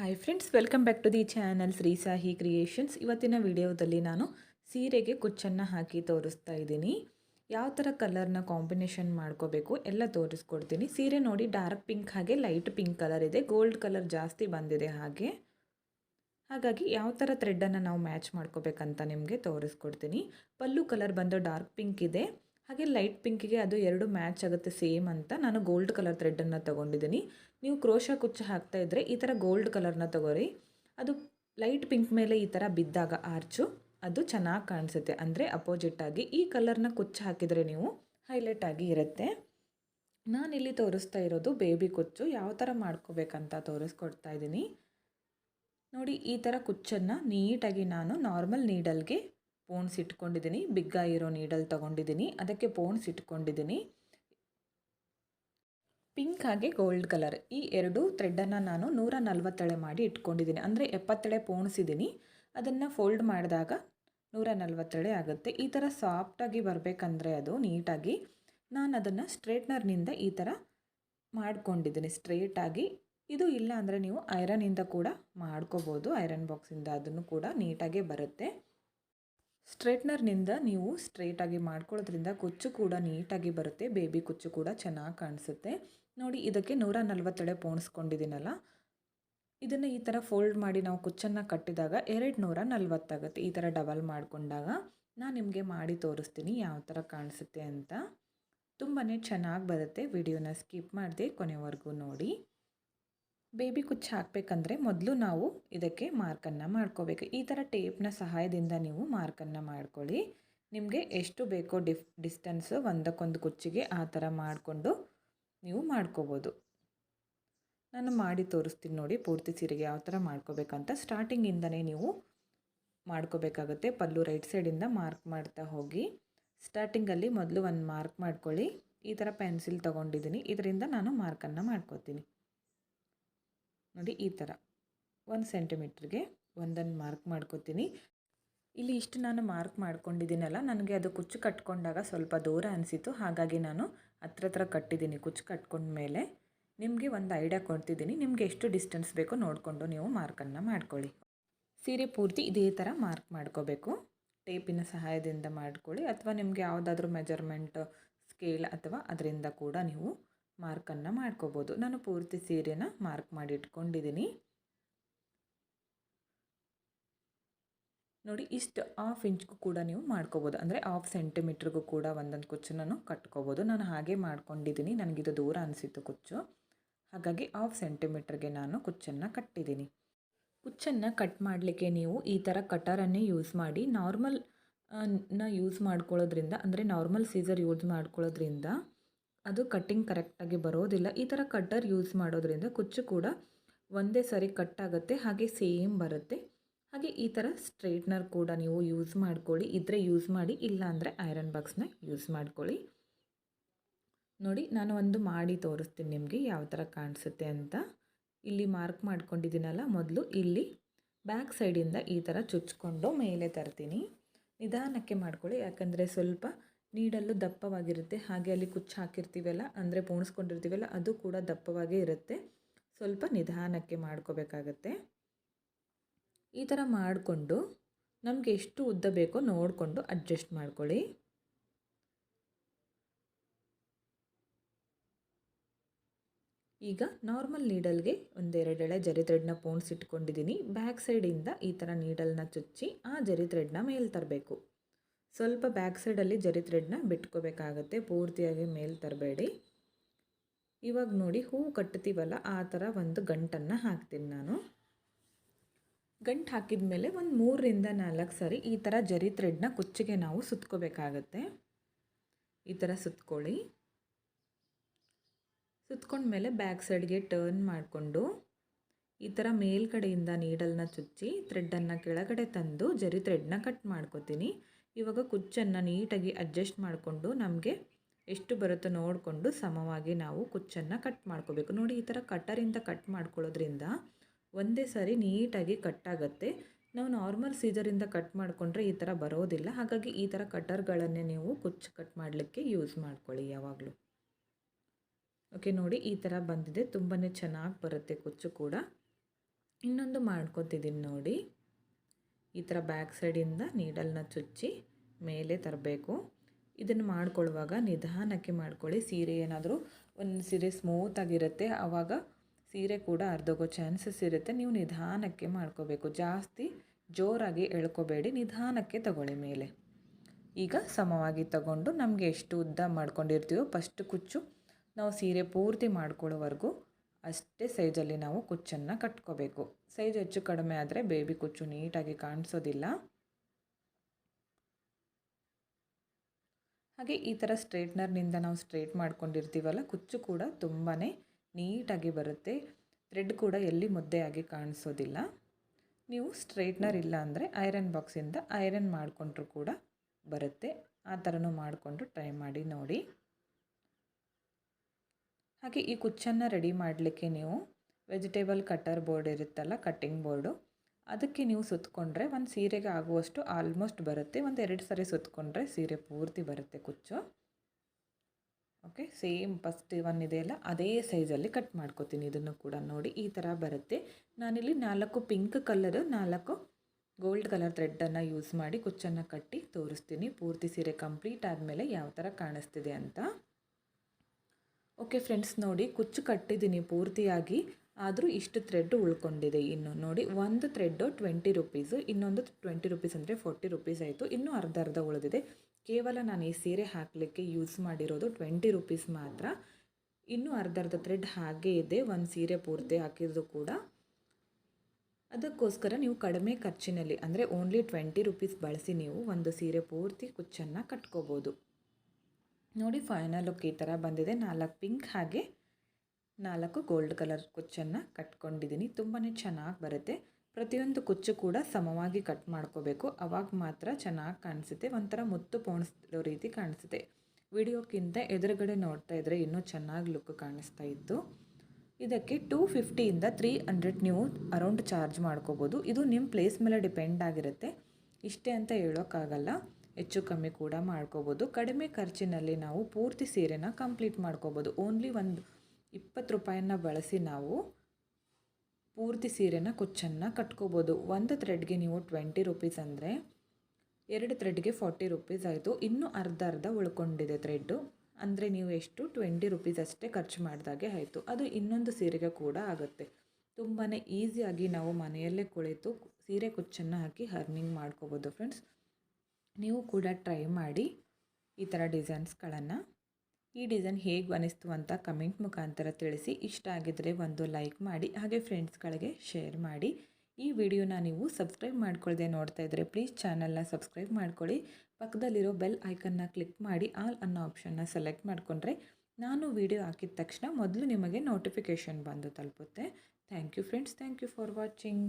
Hi friends welcome back to the channel Shri Sahi creations ಇವತ್ತಿನ ವಿಡಿಯೋದಲ್ಲಿ ನಾನು ಸೀರೆಗೆ ಕುಚ್ಚನ್ನು ಹಾಕಿ ತೋರಿಸ್ತಾ ಇದ್ದೀನಿ. ಯಾವ ಥರ ಕಲರ್ನ ಕಾಂಬಿನೇಷನ್ ಮಾಡ್ಕೋಬೇಕು ಎಲ್ಲ ತೋರಿಸ್ಕೊಡ್ತೀನಿ. ಸೀರೆ ನೋಡಿ ಡಾರ್ಕ್ ಪಿಂಕ್ ಹಾಗೆ ಲೈಟ್ ಪಿಂಕ್ ಕಲರ್ ಇದೆ. ಗೋಲ್ಡ್ ಕಲರ್ ಜಾಸ್ತಿ ಬಂದಿದೆ ಹಾಗೆ. ಹಾಗಾಗಿ ಯಾವ ಥರ ಥ್ರೆಡ್ಡನ್ನು ನಾವು ಮ್ಯಾಚ್ ಮಾಡ್ಕೋಬೇಕಂತ ನಿಮಗೆ ತೋರಿಸ್ಕೊಡ್ತೀನಿ. ಪಲ್ಲು ಕಲರ್ ಬಂದು ಡಾರ್ಕ್ ಪಿಂಕ್ ಇದೆ. ಹಾಗೆ ಲೈಟ್ ಪಿಂಕಿಗೆ ಅದು ಎರಡು ಮ್ಯಾಚ್ ಆಗುತ್ತೆ ಸೇಮ್ ಅಂತ ನಾನು ಗೋಲ್ಡ್ ಕಲರ್ ಥ್ರೆಡ್ಡನ್ನು ತೊಗೊಂಡಿದ್ದೀನಿ. ನೀವು ಕ್ರೋಶ ಕುಚ್ಚು ಹಾಕ್ತಾ ಇದ್ದರೆ ಈ ಥರ ಗೋಲ್ಡ್ ಕಲರ್ನ ತಗೋರಿ. ಅದು ಲೈಟ್ ಪಿಂಕ್ ಮೇಲೆ ಈ ಥರ ಬಿದ್ದಾಗ ಆರ್ಚು, ಅದು ಚೆನ್ನಾಗಿ ಕಾಣಿಸುತ್ತೆ. ಅಂದರೆ ಅಪೋಸಿಟ್ಟಾಗಿ ಈ ಕಲರ್ನ ಕುಚ್ಚು ಹಾಕಿದರೆ ನೀವು ಹೈಲೈಟ್ ಆಗಿ ಇರುತ್ತೆ. ನಾನಿಲ್ಲಿ ತೋರಿಸ್ತಾ ಇರೋದು ಬೇಬಿ ಕುಚ್ಚು. ಯಾವ ಥರ ಮಾಡ್ಕೋಬೇಕಂತ ತೋರಿಸ್ಕೊಡ್ತಾ ಇದ್ದೀನಿ. ನೋಡಿ, ಈ ಥರ ಕುಚ್ಚನ್ನು ನೀಟಾಗಿ ನಾನು ನಾರ್ಮಲ್ ನೀಡಲ್ಗೆ ಪೋಣ್ಸ್ ಇಟ್ಕೊಂಡಿದ್ದೀನಿ ಬಿಗ್ಗ ಇರೋ ನೀಡಲ್ ತೊಗೊಂಡಿದ್ದೀನಿ ಅದಕ್ಕೆ ಪೋಣ್ಸ್ ಇಟ್ಕೊಂಡಿದ್ದೀನಿ ಪಿಂಕ್ ಹಾಗೆ ಗೋಲ್ಡ್ ಕಲರ್. ಈ ಎರಡು ಥ್ರೆಡ್ಡನ್ನು ನಾನು ನೂರ ನಲ್ವತ್ತೆಳೆ ಮಾಡಿ ಇಟ್ಕೊಂಡಿದ್ದೀನಿ ಅಂದರೆ ಎಪ್ಪತ್ತೆಳೆ ಪೋಣಿಸಿದ್ದೀನಿ ಅದನ್ನು ಫೋಲ್ಡ್ ಮಾಡಿದಾಗ ನೂರ ನಲ್ವತ್ತೆಳೆ ಆಗುತ್ತೆ. ಈ ಥರ ಸಾಫ್ಟಾಗಿ ಬರಬೇಕಂದ್ರೆ ಅದು ನೀಟಾಗಿ ನಾನು ಅದನ್ನು ಸ್ಟ್ರೇಟ್ನರ್ನಿಂದ ಈ ಥರ ಮಾಡ್ಕೊಂಡಿದ್ದೀನಿ ಸ್ಟ್ರೇಟಾಗಿ ಇದು ಇಲ್ಲ ಅಂದರೆ ನೀವು ಐರನಿಂದ ಕೂಡ ಮಾಡ್ಕೋಬೋದು. ಐರನ್ ಬಾಕ್ಸಿಂದ ಅದನ್ನು ಕೂಡ ನೀಟಾಗೇ ಬರುತ್ತೆ. ಸ್ಟ್ರೇಟ್ನರ್ನಿಂದ ನೀವು ಸ್ಟ್ರೇಟಾಗಿ ಮಾಡ್ಕೊಳ್ಳೋದ್ರಿಂದ ಕುಚ್ಚು ಕೂಡ ನೀಟಾಗಿ ಬರುತ್ತೆ, ಬೇಬಿ ಕುಚ್ಚು ಕೂಡ ಚೆನ್ನಾಗಿ ಕಾಣಿಸುತ್ತೆ. ನೋಡಿ, ಇದಕ್ಕೆ ನೂರ ನಲ್ವತ್ತೆಳೆ ಪೋಣಿಸ್ಕೊಂಡಿದ್ದೀನಲ್ಲ ಇದನ್ನು ಈ ಥರ ಫೋಲ್ಡ್ ಮಾಡಿ ನಾವು ಕುಚ್ಚನ್ನು ಕಟ್ಟಿದಾಗ ಎರಡು ನೂರ ನಲ್ವತ್ತಾಗುತ್ತೆ ಈ ಥರ ಡಬಲ್ ಮಾಡಿಕೊಂಡಾಗ ನಾನು ನಿಮಗೆ ಮಾಡಿ ತೋರಿಸ್ತೀನಿ ಯಾವ ಥರ ಕಾಣಿಸುತ್ತೆ ಅಂತ. ತುಂಬಾ ಚೆನ್ನಾಗಿ ಬರುತ್ತೆ. ವಿಡಿಯೋನ ಸ್ಕಿಪ್ ಮಾಡಿದೆ ಕೊನೆವರೆಗೂ ನೋಡಿ. ಬೇಬಿ ಕುಚ್ಚು ಹಾಕಬೇಕಂದ್ರೆ ಮೊದಲು ನಾವು ಇದಕ್ಕೆ ಮಾರ್ಕನ್ನು ಮಾಡ್ಕೋಬೇಕು. ಈ ಥರ ಟೇಪ್ನ ಸಹಾಯದಿಂದ ನೀವು ಮಾರ್ಕನ್ನು ಮಾಡ್ಕೊಳ್ಳಿ. ನಿಮಗೆ ಎಷ್ಟು ಬೇಕೋ ಡಿಫ್, ಡಿಸ್ಟೆನ್ಸು ಒಂದಕ್ಕೊಂದು ಕುಚ್ಚಿಗೆ ಆ ಥರ ಮಾಡಿಕೊಂಡು ನೀವು ಮಾಡ್ಕೋಬೋದು. ನಾನು ಮಾಡಿ ತೋರಿಸ್ತೀನಿ ನೋಡಿ, ಪೂರ್ತಿ ಸೀರೆಗೆ ಯಾವ ಥರ ಮಾಡ್ಕೋಬೇಕಂತ. ಸ್ಟಾರ್ಟಿಂಗಿಂದನೇ ನೀವು ಮಾಡ್ಕೋಬೇಕಾಗುತ್ತೆ. ಪಲ್ಲು ರೈಟ್ ಸೈಡಿಂದ ಮಾರ್ಕ್ ಮಾಡ್ತಾ ಹೋಗಿ. ಸ್ಟಾರ್ಟಿಂಗಲ್ಲಿ ಮೊದಲು ಒಂದು ಮಾರ್ಕ್ ಮಾಡ್ಕೊಳ್ಳಿ. ಈ ಥರ ಪೆನ್ಸಿಲ್ ತೊಗೊಂಡಿದ್ದೀನಿ. ಇದರಿಂದ ನಾನು ಮಾರ್ಕನ್ನು ಮಾಡ್ಕೋತೀನಿ. ನೋಡಿ ಈ ಥರ. ಒಂದು ಸೆಂಟಿಮೀಟ್ರಿಗೆ ಒಂದನ್ನು ಮಾರ್ಕ್ ಮಾಡ್ಕೋತೀನಿ. ಇಲ್ಲಿ ಇಷ್ಟು ನಾನು ಮಾರ್ಕ್ ಮಾಡ್ಕೊಂಡಿದ್ದೀನಲ್ಲ, ನನಗೆ ಅದು ಕುಚ್ಚು ಕಟ್ಕೊಂಡಾಗ ಸ್ವಲ್ಪ ದೂರ ಅನಿಸಿತು ಹಾಗಾಗಿ ನಾನು ಹತ್ರ ಹತ್ರ ಕಟ್ಟಿದ್ದೀನಿ ಕುಚ್ಚು ಕಟ್ಕೊಂಡ್ಮೇಲೆ ನಿಮಗೆ ಒಂದು ಐಡಿಯಾ ಕೊಡ್ತಿದ್ದೀನಿ, ನಿಮಗೆ ಎಷ್ಟು ಡಿಸ್ಟೆನ್ಸ್ ಬೇಕೋ ನೋಡಿಕೊಂಡು ನೀವು ಮಾರ್ಕನ್ನು ಮಾಡ್ಕೊಳ್ಳಿ. ಸೀರೆ ಪೂರ್ತಿ ಇದೇ ಥರ ಮಾರ್ಕ್ ಮಾಡ್ಕೋಬೇಕು. ಟೇಪಿನ ಸಹಾಯದಿಂದ ಮಾಡ್ಕೊಳ್ಳಿ, ಅಥವಾ ನಿಮಗೆ ಯಾವುದಾದ್ರೂ ಮೆಜರ್ಮೆಂಟ್ ಸ್ಕೇಲ್ ಅಥವಾ ಅದರಿಂದ ಕೂಡ ನೀವು ಮಾರ್ಕನ್ನು ಮಾಡ್ಕೋಬೋದು. ನಾನು ಪೂರ್ತಿ ಸೀರೆನ ಮಾರ್ಕ್ ಮಾಡಿ ಇಟ್ಕೊಂಡಿದ್ದೀನಿ ನೋಡಿ, ಇಷ್ಟು ಹಾಫ್ ಇಂಚ್ಗೂ ಕೂಡ ನೀವು ಮಾಡ್ಕೋಬೋದು. ಅಂದರೆ ಹಾಫ್ ಸೆಂಟಿಮೀಟ್ರಿಗೂ ಕೂಡ ಒಂದೊಂದು ಕುಚ್ಚನ್ನು ಕಟ್ಕೋಬೋದು. ನಾನು ಹಾಗೆ ಮಾಡ್ಕೊಂಡಿದ್ದೀನಿ ನನಗಿದು ದೂರ ಅನಿಸಿತ್ತು ಕುಚ್ಚು. ಹಾಗಾಗಿ ಹಾಫ್ ಸೆಂಟಿಮೀಟ್ರಿಗೆ ನಾನು ಕುಚ್ಚನ್ನು ಕಟ್ಟಿದ್ದೀನಿ ಕುಚ್ಚನ್ನು ಕಟ್ ಮಾಡಲಿಕ್ಕೆ ನೀವು ಈ ಥರ ಕಟರನ್ನೇ ಯೂಸ್ ಮಾಡಿ ನಾರ್ಮಲ್ನ ಯೂಸ್ ಮಾಡ್ಕೊಳ್ಳೋದ್ರಿಂದ, ಅಂದರೆ ನಾರ್ಮಲ್ ಸೀಸರ್ ಯೂಸ್ ಮಾಡ್ಕೊಳ್ಳೋದ್ರಿಂದ ಅದು ಕಟ್ಟಿಂಗ್ ಕರೆಕ್ಟಾಗಿ ಬರೋದಿಲ್ಲ. ಈ ಥರ ಕಟ್ಟರ್ ಯೂಸ್ ಮಾಡೋದ್ರಿಂದ ಕುಚ್ಚು ಕೂಡ ಒಂದೇ ಸರಿ ಕಟ್ ಆಗುತ್ತೆ, ಹಾಗೆ ಸೇಮ್ ಬರುತ್ತೆ. ಹಾಗೆ ಈ ಥರ ಸ್ಟ್ರೈಟ್ನರ್ ಕೂಡ ನೀವು ಯೂಸ್ ಮಾಡ್ಕೊಳ್ಳಿ. ಇದ್ರೆ ಯೂಸ್ ಮಾಡಿ, ಇಲ್ಲ ಅಂದರೆ ಐರನ್ ಬಾಕ್ಸ್ನ ಯೂಸ್ ಮಾಡ್ಕೊಳ್ಳಿ. ನೋಡಿ, ನಾನು ಒಂದು ಮಾಡಿ ತೋರಿಸ್ತೀನಿ ನಿಮಗೆ ಯಾವ ಥರ ಕಾಣಿಸುತ್ತೆ ಅಂತ. ಇಲ್ಲಿ ಮಾರ್ಕ್ ಮಾಡ್ಕೊಂಡಿದ್ದೀನಲ್ಲ ಮೊದಲು, ಇಲ್ಲಿ ಬ್ಯಾಕ್ ಸೈಡಿಂದ ಈ ಥರ ಚುಚ್ಕೊಂಡು ಮೇಲೆ ತರ್ತೀನಿ. ನಿಧಾನಕ್ಕೆ ಮಾಡ್ಕೊಳ್ಳಿ, ಯಾಕಂದರೆ ಸ್ವಲ್ಪ ನೀಡಲ್ಲೂ ದಪ್ಪವಾಗಿರುತ್ತೆ. ಹಾಗೆ ಅಲ್ಲಿ ಕುಚ್ಚು ಹಾಕಿರ್ತೀವಲ್ಲ, ಅಂದರೆ ಪೋಣಿಸ್ಕೊಂಡಿರ್ತೀವಲ್ಲ, ಅದು ಕೂಡ ದಪ್ಪವಾಗೇ ಇರುತ್ತೆ. ಸ್ವಲ್ಪ ನಿಧಾನಕ್ಕೆ ಮಾಡ್ಕೋಬೇಕಾಗತ್ತೆ. ಈ ಥರ ಮಾಡಿಕೊಂಡು ನಮಗೆ ಎಷ್ಟು ಉದ್ದ ಬೇಕೋ ನೋಡಿಕೊಂಡು ಅಡ್ಜಸ್ಟ್ ಮಾಡ್ಕೊಳ್ಳಿ. ಈಗ ನಾರ್ಮಲ್ ನೀಡಲ್ಗೆ ಒಂದೆರಡು ಎಳೆ ಜರಿ ಥ್ರೆಡ್ನ ಪೋಣಿಸಿಟ್ಕೊಂಡಿದ್ದೀನಿ. ಬ್ಯಾಕ್ ಸೈಡಿಂದ ಈ ಥರ ನೀಡಲ್ನ ಚುಚ್ಚಿ ಆ ಜರಿ ಥ್ರೆಡ್ನ ಮೇಲೆ ತರಬೇಕು. ಸ್ವಲ್ಪ ಬ್ಯಾಕ್ ಸೈಡಲ್ಲಿ ಜರಿ ಥ್ರೆಡ್ನ ಬಿಟ್ಕೋಬೇಕಾಗತ್ತೆ. ಪೂರ್ತಿಯಾಗಿ ಮೇಲೆ ತರಬೇಡಿ. ಇವಾಗ ನೋಡಿ ಹೂವು ಕಟ್ತೀವಲ್ಲ, ಆ ಥರ ಒಂದು ಗಂಟನ್ನು ಹಾಕ್ತೀನಿ ನಾನು. ಗಂಟು ಹಾಕಿದ ಮೇಲೆ ಒಂದು ಮೂರರಿಂದ ನಾಲ್ಕು ಸಾರಿ ಈ ಥರ ಜರಿ ಥ್ರೆಡ್ನ ಕುಚ್ಚಿಗೆ ನಾವು ಸುತ್ಕೋಬೇಕಾಗತ್ತೆ. ಈ ಥರ ಸುತ್ಕೊಳ್ಳಿ. ಸುತ್ಕೊಂಡ್ಮೇಲೆ ಬ್ಯಾಕ್ ಸೈಡ್ಗೆ ಟರ್ನ್ ಮಾಡಿಕೊಂಡು ಈ ಥರ ಮೇಲ್ಗಡೆಯಿಂದ ನೀಡಲ್ನ ಚುಚ್ಚಿ ಥ್ರೆಡ್ಡನ್ನು ಕೆಳಗಡೆ ತಂದು ಜರಿ ಥ್ರೆಡ್ನ ಕಟ್ ಮಾಡ್ಕೋತೀನಿ. ಇವಾಗ ಕುಚ್ಚನ್ನು ನೀಟಾಗಿ ಅಡ್ಜಸ್ಟ್ ಮಾಡಿಕೊಂಡು ನಮಗೆ ಎಷ್ಟು ಬರುತ್ತೋ ನೋಡಿಕೊಂಡು ಸಮವಾಗಿ ನಾವು ಕುಚ್ಚನ್ನು ಕಟ್ ಮಾಡ್ಕೋಬೇಕು. ನೋಡಿ, ಈ ಥರ ಕಟ್ಟರಿಂದ ಕಟ್ ಮಾಡ್ಕೊಳ್ಳೋದ್ರಿಂದ ಒಂದೇ ಸಾರಿ ನೀಟಾಗಿ ಕಟ್ ಆಗುತ್ತೆ. ನಾವು ನಾರ್ಮಲ್ ಸೀಜರಿಂದ ಕಟ್ ಮಾಡಿಕೊಂಡ್ರೆ ಈ ಥರ ಬರೋದಿಲ್ಲ. ಹಾಗಾಗಿ ಈ ಥರ ಕಟ್ಟರ್ಗಳನ್ನೇ ನೀವು ಕುಚ್ಚು ಕಟ್ ಮಾಡಲಿಕ್ಕೆ ಯೂಸ್ ಮಾಡ್ಕೊಳ್ಳಿ ಯಾವಾಗಲೂ. ಓಕೆ ನೋಡಿ, ಈ ಥರ ಬಂದಿದೆ. ತುಂಬಾ ಚೆನ್ನಾಗಿ ಬರುತ್ತೆ ಕುಚ್ಚು ಕೂಡ. ಇನ್ನೊಂದು ಮಾಡ್ಕೊತಿದ್ದೀನಿ ನೋಡಿ. ಈ ಥರ ಬ್ಯಾಕ್ ಸೈಡಿಂದ ನೀಡಲ್ನ ಚುಚ್ಚಿ ಮೇಲೆ ತರಬೇಕು. ಇದನ್ನು ಮಾಡ್ಕೊಳ್ಳುವಾಗ ನಿಧಾನಕ್ಕೆ ಮಾಡ್ಕೊಳ್ಳಿ. ಸೀರೆ ಏನಾದರೂ ಒಂದು ಸೀರೆ ಸ್ಮೂತಾಗಿರುತ್ತೆ ಆವಾಗ ಸೀರೆ ಕೂಡ ಅರ್ಧೋಗೋ ಚಾನ್ಸಸ್ ಇರುತ್ತೆ. ನೀವು ನಿಧಾನಕ್ಕೆ ಮಾಡ್ಕೋಬೇಕು. ಜಾಸ್ತಿ ಜೋರಾಗಿ ಎಳ್ಕೋಬೇಡಿ. ನಿಧಾನಕ್ಕೆ ತಗೊಳ್ಳಿ ಮೇಲೆ. ಈಗ ಸಮವಾಗಿ ತಗೊಂಡು ನಮಗೆ ಎಷ್ಟು ಉದ್ದ ಮಾಡ್ಕೊಂಡಿರ್ತೀವೋ ಫಸ್ಟ್ ಕುಚ್ಚು ನಾವು ಸೀರೆ ಪೂರ್ತಿ ಮಾಡ್ಕೊಳ್ಳೋವರೆಗೂ ಅಷ್ಟೇ ಸೈಜಲ್ಲಿ ನಾವು ಕುಚ್ಚನ್ನು ಕಟ್ಕೋಬೇಕು. ಸೈಜ್ ಹೆಚ್ಚು ಕಡಿಮೆ ಆದರೆ ಬೇಬಿ ಕುಚ್ಚು ನೀಟಾಗಿ ಕಾಣಿಸೋದಿಲ್ಲ. ಹಾಗೆ ಈ ಥರ ಸ್ಟ್ರೇಟ್ನರ್ನಿಂದ ನಾವು ಸ್ಟ್ರೇಟ್ ಮಾಡ್ಕೊಂಡಿರ್ತೀವಲ್ಲ, ಕುಚ್ಚು ಕೂಡ ತುಂಬಾ ನೀಟಾಗಿ ಬರುತ್ತೆ. ಥ್ರೆಡ್ ಕೂಡ ಎಲ್ಲಿ ಮುದ್ದೆಯಾಗಿ ಕಾಣಿಸೋದಿಲ್ಲ. ನೀವು ಸ್ಟ್ರೈಟ್ನರ್ ಇಲ್ಲ ಅಂದರೆ ಐರನ್ ಬಾಕ್ಸಿಂದ ಐರನ್ ಮಾಡಿಕೊಂಡ್ರೂ ಕೂಡ ಬರುತ್ತೆ. ಆ ಥರನೂ ಮಾಡಿಕೊಂಡು ಟ್ರೈ ಮಾಡಿ ನೋಡಿ. ಹಾಗೆ ಈ ಕುಚ್ಚನ್ನು ರೆಡಿ ಮಾಡಲಿಕ್ಕೆ ನೀವು ವೆಜಿಟೇಬಲ್ ಕಟ್ಟರ್ ಬೋರ್ಡ್ ಇರುತ್ತಲ್ಲ ಕಟ್ಟಿಂಗ್ ಬೋರ್ಡು ಅದಕ್ಕೆ ನೀವು ಸುತ್ತಕೊಂಡ್ರೆ ಒಂದು ಸೀರೆಗೆ ಆಗುವಷ್ಟು ಆಲ್ಮೋಸ್ಟ್ ಬರುತ್ತೆ. ಒಂದು ಎರಡು ಸರಿ ಸುತ್ತಕೊಂಡ್ರೆ ಸೀರೆ ಪೂರ್ತಿ ಬರುತ್ತೆ ಕುಚ್ಚು. ಓಕೆ ಸೇಮ್ ಫಸ್ಟ್ ಒನ್ ಇದೆಯಲ್ಲ ಅದೇ ಸೈಜಲ್ಲಿ ಕಟ್ ಮಾಡ್ಕೋತೀನಿ. ಇದನ್ನು ಕೂಡ ನೋಡಿ ಈ ಥರ ಬರುತ್ತೆ. ನಾನಿಲ್ಲಿ ನಾಲ್ಕು ಪಿಂಕ್ ಕಲರ್ ನಾಲ್ಕು ಗೋಲ್ಡ್ ಕಲರ್ ಥ್ರೆಡ್ಡನ್ನು ಯೂಸ್ ಮಾಡಿ ಕುಚ್ಚನ್ನು ಕಟ್ಟಿ ತೋರಿಸ್ತೀನಿ. ಪೂರ್ತಿ ಸೀರೆ ಕಂಪ್ಲೀಟ್ ಆದಮೇಲೆ ಯಾವ ಥರ ಕಾಣಿಸ್ತಿದೆ ಅಂತ. ಓಕೆ ಫ್ರೆಂಡ್ಸ್ ನೋಡಿ, ಕುಚ್ಚು ಕಟ್ಟಿದ್ದೀನಿ ಪೂರ್ತಿಯಾಗಿ. ಆದರೂ ಇಷ್ಟು ಥ್ರೆಡ್ ಉಳ್ಕೊಂಡಿದೆ ಇನ್ನು. ನೋಡಿ, ಒಂದು ಥ್ರೆಡ್ಡು ಟ್ವೆಂಟಿ ರುಪೀಸು ಇನ್ನೊಂದು ಟ್ವೆಂಟಿ ರುಪೀಸ್ ಅಂದರೆ ಫೋರ್ಟಿ ರುಪೀಸ್ ಆಯಿತು. ಇನ್ನೂ ಅರ್ಧ ಅರ್ಧ ಉಳಿದಿದೆ. ಕೇವಲ ನಾನು ಈ ಸೀರೆ ಹಾಕಲಿಕ್ಕೆ ಯೂಸ್ ಮಾಡಿರೋದು ಟ್ವೆಂಟಿ ರುಪೀಸ್ ಮಾತ್ರ. ಇನ್ನೂ ಅರ್ಧ ಅರ್ಧ ಥ್ರೆಡ್ ಹಾಗೇ ಇದೆ. ಒಂದು ಸೀರೆ ಪೂರ್ತಿ ಹಾಕಿದ್ದು ಕೂಡ. ಅದಕ್ಕೋಸ್ಕರ ನೀವು ಕಡಿಮೆ ಖರ್ಚಿನಲ್ಲಿ, ಅಂದರೆ ಓನ್ಲಿ ಟ್ವೆಂಟಿ ರುಪೀಸ್ ಬಳಸಿ ನೀವು ಒಂದು ಸೀರೆ ಪೂರ್ತಿ ಕುಚ್ಚನ್ನು ಕಟ್ಕೋಬೋದು. ನೋಡಿ ಫೈನಲ್ ಲುಕ್ ಈ ಥರ ಬಂದಿದೆ. ನಾಲ್ಕು ಪಿಂಕ್ ಹಾಗೆ ನಾಲ್ಕು ಗೋಲ್ಡ್ ಕಲರ್ ಕುಚ್ಚನ್ನು ಕಟ್ಕೊಂಡಿದ್ದೀನಿ. ತುಂಬಾ ಚೆನ್ನಾಗಿ ಬರುತ್ತೆ. ಪ್ರತಿಯೊಂದು ಕುಚ್ಚು ಕೂಡ ಸಮವಾಗಿ ಕಟ್ ಮಾಡ್ಕೋಬೇಕು. ಅವಾಗ ಮಾತ್ರ ಚೆನ್ನಾಗಿ ಕಾಣಿಸುತ್ತೆ. ಒಂಥರ ಮುತ್ತು ಪೋಣಿಸಿರೋ ರೀತಿ ಕಾಣಿಸುತ್ತೆ. ವಿಡಿಯೋಕ್ಕಿಂತ ಎದುರುಗಡೆ ನೋಡ್ತಾ ಇದ್ದರೆ ಇನ್ನೂ ಚೆನ್ನಾಗಿ ಲುಕ್ ಕಾಣಿಸ್ತಾ ಇತ್ತು. ಇದಕ್ಕೆ ಟೂ ಫಿಫ್ಟಿಯಿಂದ ತ್ರೀ ಹಂಡ್ರೆಡ್ ನೀವು ಅರೌಂಡ್ ಚಾರ್ಜ್ ಮಾಡ್ಕೋಬೋದು. ಇದು ನಿಮ್ಮ ಪ್ಲೇಸ್ ಮೇಲೆ ಡಿಪೆಂಡ್ ಆಗಿರುತ್ತೆ. ಇಷ್ಟೇ ಅಂತ ಹೇಳೋಕ್ಕಾಗಲ್ಲ. ಹೆಚ್ಚು ಕಮ್ಮಿ ಕೂಡ ಮಾಡ್ಕೋಬೋದು. ಕಡಿಮೆ ಖರ್ಚಿನಲ್ಲಿ ನಾವು ಪೂರ್ತಿ ಸೀರೆನ ಕಂಪ್ಲೀಟ್ ಮಾಡ್ಕೋಬೋದು. ಓನ್ಲಿ ಒಂದು ಇಪ್ಪತ್ತು ರೂಪಾಯಿನ ಬಳಸಿ ನಾವು ಪೂರ್ತಿ ಸೀರೆನ ಕುಚ್ಚನ್ನು ಕಟ್ಕೋಬೋದು. ಒಂದು ಥ್ರೆಡ್ಗೆ ನೀವು ಟ್ವೆಂಟಿ ರುಪೀಸ್ ಅಂದರೆ ಎರಡು ಥ್ರೆಡ್ಗೆ ಫಾರ್ಟಿ ರುಪೀಸ್ ಆಯಿತು. ಇನ್ನೂ ಅರ್ಧ ಅರ್ಧ ಉಳ್ಕೊಂಡಿದೆ ಥ್ರೆಡ್ಡು ಅಂದರೆ ನೀವು ಎಷ್ಟು? ಟ್ವೆಂಟಿ ರುಪೀಸ್ ಅಷ್ಟೇ ಖರ್ಚು ಮಾಡಿದಾಗೆ ಆಯಿತು. ಅದು ಇನ್ನೊಂದು ಸೀರೆಗೆ ಕೂಡ ಆಗುತ್ತೆ. ತುಂಬಾ ಈಸಿಯಾಗಿ ನಾವು ಮನೆಯಲ್ಲೇ ಕುಳಿತು ಸೀರೆ ಕುಚ್ಚನ್ನು ಹಾಕಿ ಹರ್ನಿಂಗ್ ಮಾಡ್ಕೋಬೋದು ಫ್ರೆಂಡ್ಸ್ ನೀವು ಕೂಡ ಟ್ರೈ ಮಾಡಿ ಈ ಥರ ಡಿಸೈನ್ಸ್ಗಳನ್ನು ಈ ಡಿಸೈನ್ ಹೇಗೆ ಅನಿಸ್ತು ಅಂತ ಕಮೆಂಟ್ ಮುಖಾಂತರ ತಿಳಿಸಿ. ಇಷ್ಟ ಆಗಿದ್ದರೆ ಒಂದು ಲೈಕ್ ಮಾಡಿ, ಹಾಗೆ ಫ್ರೆಂಡ್ಸ್ಗಳಿಗೆ ಶೇರ್ ಮಾಡಿ. ಈ ವಿಡಿಯೋನ ನೀವು ಸಬ್ಸ್ಕ್ರೈಬ್ ಮಾಡ್ಕೊಳ್ಳದೆ ನೋಡ್ತಾ ಇದ್ದರೆ ಪ್ಲೀಸ್ ಚಾನಲ್ನ ಸಬ್ಸ್ಕ್ರೈಬ್ ಮಾಡ್ಕೊಳ್ಳಿ. ಪಕ್ಕದಲ್ಲಿರೋ ಬೆಲ್ ಐಕನ್ನ ಕ್ಲಿಕ್ ಮಾಡಿ ಆಲ್ ಅನ್ನೋ ಆಪ್ಷನ್ನ ಸೆಲೆಕ್ಟ್ ಮಾಡಿಕೊಂಡ್ರೆ ನಾನು ವಿಡಿಯೋ ಹಾಕಿದ ತಕ್ಷಣ ಮೊದಲು ನಿಮಗೆ ನೋಟಿಫಿಕೇಷನ್ ಬಂದು ತಲುಪುತ್ತೆ. Thank you friends thank you for watching